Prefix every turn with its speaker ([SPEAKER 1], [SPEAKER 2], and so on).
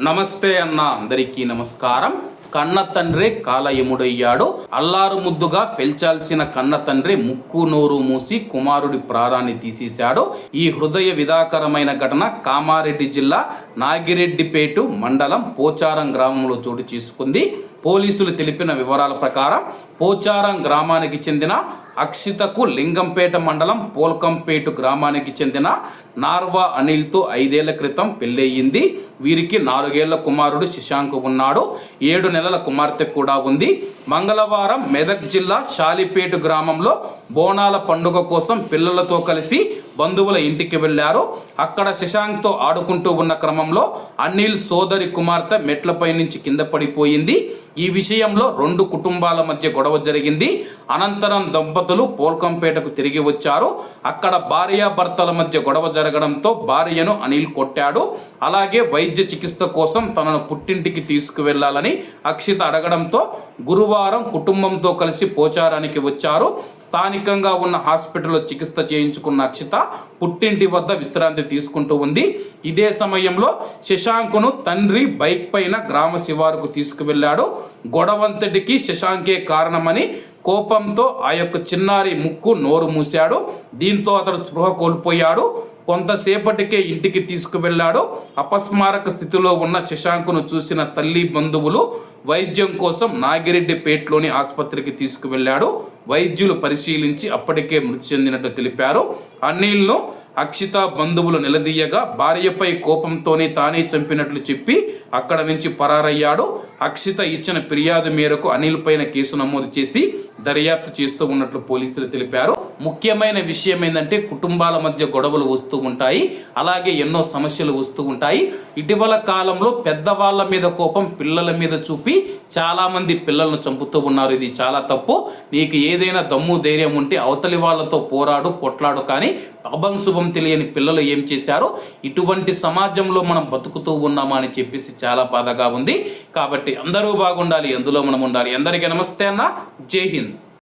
[SPEAKER 1] నమస్తే అన్న అందరికీ నమస్కారం. కన్న తండ్రి కాలయముడయ్యాడు. అల్లారు ముద్దుగా పెంచాల్సిన కన్న తండ్రి ముక్కు నోరు మూసి కుమారుడి ప్రాణాన్ని తీసేశాడు. ఈ హృదయ విధాకరమైన ఘటన కామారెడ్డి జిల్లా నాగిరెడ్డిపేటు మండలం పోచారం గ్రామంలో చోటు చేసుకుంది. పోలీసులు తెలిపిన వివరాల ప్రకారం పోచారం గ్రామానికి చెందిన అక్షితకు లింగంపేట మండలం పోల్కంపేటు గ్రామానికి చెందిన నార్వా అనిల్తో ఐదేళ్ళ క్రితం పెళ్ళయింది వీరికి నాలుగేళ్ళ కుమారుడు శశాంక్ ఉన్నాడు. ఏడు నెలల కుమార్తె కూడా ఉంది. మంగళవారం మెదక్ జిల్లా షాలిపేటు గ్రామంలో బోనాల పండుగ కోసం పిల్లలతో కలిసి బంధువుల ఇంటికి వెళ్ళారు. అక్కడ శశాంక్తో ఆడుకుంటూ ఉన్న క్రమంలో అనిల్ సోదరి కుమార్తె మెట్లపై నుంచి కింద పడిపోయింది. ఈ విషయంలో రెండు కుటుంబాల మధ్య గొడవ జరిగింది. అనంతరం దంపతులు పోల్కంపేటకు తిరిగి వచ్చారు. అక్కడ భార్యాభర్తల మధ్య గొడవ జరగడంతో భార్యను అనిల్ కొట్టాడు. అలాగే వైద్య చికిత్స కోసం తనను పుట్టింటికి తీసుకువెళ్ళాలని అక్షిత అడగడంతో గురువారం కుటుంబంతో కలిసి పోచారానికి వచ్చారు. స్థానికంగా ఉన్న హాస్పిటల్లో చికిత్స చేయించుకున్న అక్షిత పుట్టింటి వద్ద విశ్రాంతి తీసుకుంటూ ఉంది. ఇదే సమయంలో శశాంకును తండ్రి బైక్ పైన గ్రామ శివారుకు తీసుకువెళ్ళాడు. గొడవంతటికి శశాంకే కారణమని కోపంతో ఆ యొక్క చిన్నారి ముక్కు నోరు మూశాడు. దీంతో అతడు స్పృహ కోల్పోయాడు. కొంతసేపటికే ఇంటికి తీసుకువెళ్ళాడు. అపస్మారక స్థితిలో ఉన్న శశాంకును చూసిన తల్లి బంధువులు వైద్యం కోసం నాగిరెడ్డిపేటలోని ఆసుపత్రికి తీసుకువెళ్ళాడు. వైద్యులు పరిశీలించి అప్పటికే మృతి చెందినట్టు తెలిపారు. అనిల్ను అక్షిత బంధువులు నిలదీయగా భార్యపై కోపంతోనే తానే చంపినట్లు చెప్పి అక్కడ నుంచి పరారయ్యాడు. అక్షిత ఇచ్చిన ఫిర్యాదు మేరకు అనిల్ పైన కేసు నమోదు చేసి దర్యాప్తు చేస్తూ ఉన్నట్లు పోలీసులు తెలిపారు. ముఖ్యమైన విషయం ఏంటంటే కుటుంబాల మధ్య గొడవలు వస్తూ ఉంటాయి. అలాగే ఎన్నో సమస్యలు వస్తూ ఉంటాయి. ఇటీవల కాలంలో పెద్దవాళ్ళ మీద కోపం పిల్లల మీద చూపి చాలామంది పిల్లలను చంపుతూ ఉన్నారు. ఇది చాలా తప్పు. నీకు ఏదైనా దమ్ము ధైర్యం ఉంటే అవతలి వాళ్ళతో పోరాడు కొట్లాడు కానీ అభం శుభం తెలియని పిల్లలు ఏం చేశారో? ఇటువంటి సమాజంలో మనం బతుకుతూ ఉన్నామా అని చెప్పేసి చాలా బాధగా ఉంది. కాబట్టి అందరూ బాగుండాలి. ఎందులో మనం ఉండాలి. అందరికీ నమస్తే అన్న. జై హింద్.